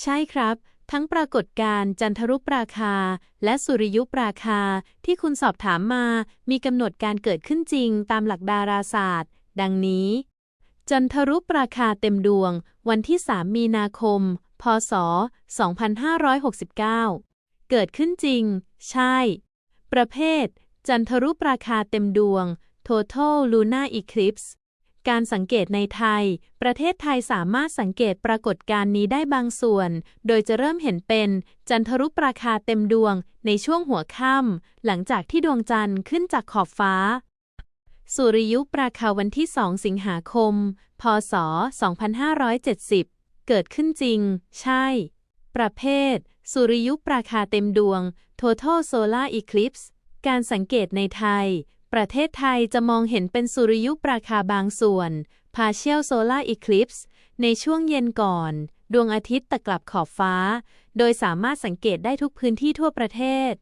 ใช่ครับ ทั้งปรากฏการณ์จันทรุปราคา และสุริยุปราคา ที่คุณสอบถามมา มีกำหนดการเกิดขึ้นจริงตามหลักดาราศาสตร์ ดังนี้ จันทรุปราคาเต็มดวง วันที่ 3 มีนาคม พศ 2569 เกิดขึ้นจริง ใช่ ประเภท จันทรุปราคาเต็มดวง Total Lunar Eclipse การสังเกตในไทย ประเทศไทยสามารถสังเกตปรากฏการณ์นี้ได้บางส่วน โดยจะเริ่มเห็นเป็นจันทรุปราคาเต็มดวงในช่วงหัวค่ำหลังจากที่ดวงจันทร์ขึ้นจากขอบฟ้า สุริยุปราคาวันที่ 2 สิงหาคม พศ 2570 เกิดขึ้นจริง ใช่ ประเภท สุริยุปราคาเต็มดวง Total Solar Eclipse การสังเกตในไทย ประเทศไทยจะมองเห็นเป็นสุริยุปราคาบางส่วน Partial Solar Eclipse ในช่วงเย็นก่อน ดวงอาทิตย์ตะกลับขอบฟ้า โดยสามารถสังเกตได้ทุกพื้นที่ทั่วประเทศ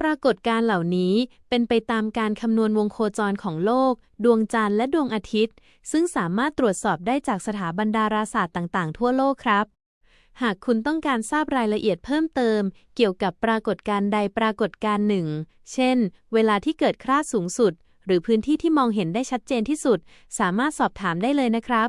ปรากฏการเหล่านี้เป็นไปตามการคำนวณวงโคจรของโลก ดวงจันทร์และดวงอาทิตย์ ซึ่งสามารถตรวจสอบได้จากสถาบันดาราศาสตร์ต่าง ๆ ทั่วโลกครับ หากคุณต้องการทราบรายละเอียดเพิ่มเติม เกี่ยวกับปรากฏการณ์ใดปรากฏการณ์หนึ่ง เช่น เวลาที่เกิดคราดสูงสุด หรือพื้นที่ที่มองเห็นได้ชัดเจนที่สุด สามารถสอบถามได้เลยนะครับ